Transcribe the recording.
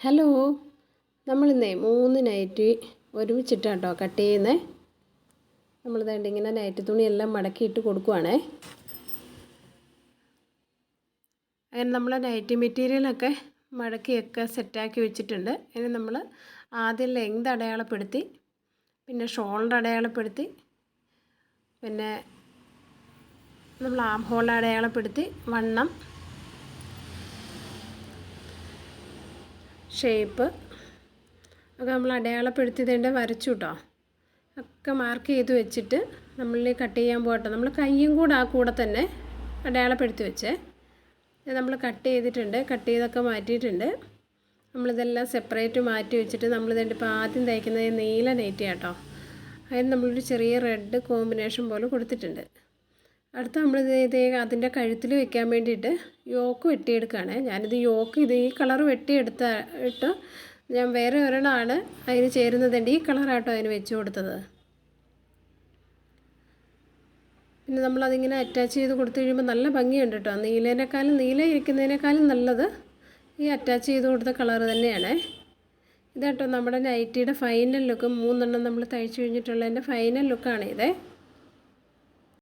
Hello നമ്മളിന്നേ മൂന്ന് night ഒരുമിച്ചിട്ടാണ് കേട്ടോ cut ചെയ്യുന്നത് നമ്മൾ വേണ്ട ഇങ്ങനെ നൈറ്റ് തുണിയെല്ലാം മടക്കിയിട്ട് കൊടുക്കുവാണേ. അങ്ങനെ നമ്മൾ നൈറ്റി മെറ്റീരിയലൊക്കെ മടക്കിയൊക്കെ സെറ്റാക്കി വെച്ചിട്ടുണ്ട്. ഇനി നമ്മൾ ആദ്യം ലെങ്ത് അടയാളപ്പെടുത്തി പിന്നെ ഷോൾഡർ അടയാളപ്പെടുത്തി പിന്നെ നമ്മൾ ആം ഹോൾ അടയാളപ്പെടുത്തി വണ്ണം ഷേപ്പ് ഒക്കെ നമ്മൾ അടയാളപ്പെടുത്തിയതിന്റെ വരച്ചു കേട്ടോ ഒക്കെ മാർക്ക് ചെയ്ത് വെച്ചിട്ട് നമ്മൾ കട്ട് ചെയ്യാൻ പോകട്ടെ. നമ്മൾ കയ്യും കൂടെ ആ കൂടെ തന്നെ അടയാളപ്പെടുത്തി വെച്ചേ. നമ്മൾ കട്ട് ചെയ്തിട്ടുണ്ട്. കട്ട് ചെയ്തൊക്കെ മാറ്റിയിട്ടുണ്ട്. നമ്മളിതെല്ലാം സെപ്പറേറ്റ് മാറ്റി വെച്ചിട്ട് നമ്മളിതിന്റെ ഇപ്പോൾ ആദ്യം തയ്ക്കുന്നത് നീല നെയ്റ്റ് കേട്ടോ അതിന് നമ്മളൊരു ചെറിയ റെഡ് കോമ്പിനേഷൻ പോലെ കൊടുത്തിട്ടുണ്ട്. അടുത്ത നമ്മൾ ഇത് അതിന്റെ കഴുത്തിൽ വെക്കാൻ വേണ്ടിയിട്ട് യോക്ക് വെട്ടിയെടുക്കുകയാണ്. ഞാനിത് യോക്ക് ഇത് ഈ കളർ വെട്ടിയെടുത്ത ഇട്ട് ഞാൻ വേറെ ഒരെണ്ണമാണ് അതിന് ചേരുന്നതുണ്ട് ഈ കളറാട്ടോ അതിന് വെച്ച് കൊടുത്തത്. പിന്നെ നമ്മളതിങ്ങനെ അറ്റാച്ച് ചെയ്ത് കൊടുത്തു കഴിയുമ്പോൾ നല്ല ഭംഗിയുണ്ട് കേട്ടോ. നീലേനേക്കാളും നീല ഇരിക്കുന്നതിനേക്കാളും നല്ലത് ഈ അറ്റാച്ച് ചെയ്ത് കൊടുത്ത കളർ തന്നെയാണ്. ഇതാട്ടോ നമ്മുടെ നൈറ്റിയുടെ ഫൈനൽ ലുക്ക് മൂന്നെണ്ണം നമ്മൾ തയ്ച്ചു കഴിഞ്ഞിട്ടുള്ളതിന്റെ ഫൈനൽ ലുക്കാണ് ഇതേ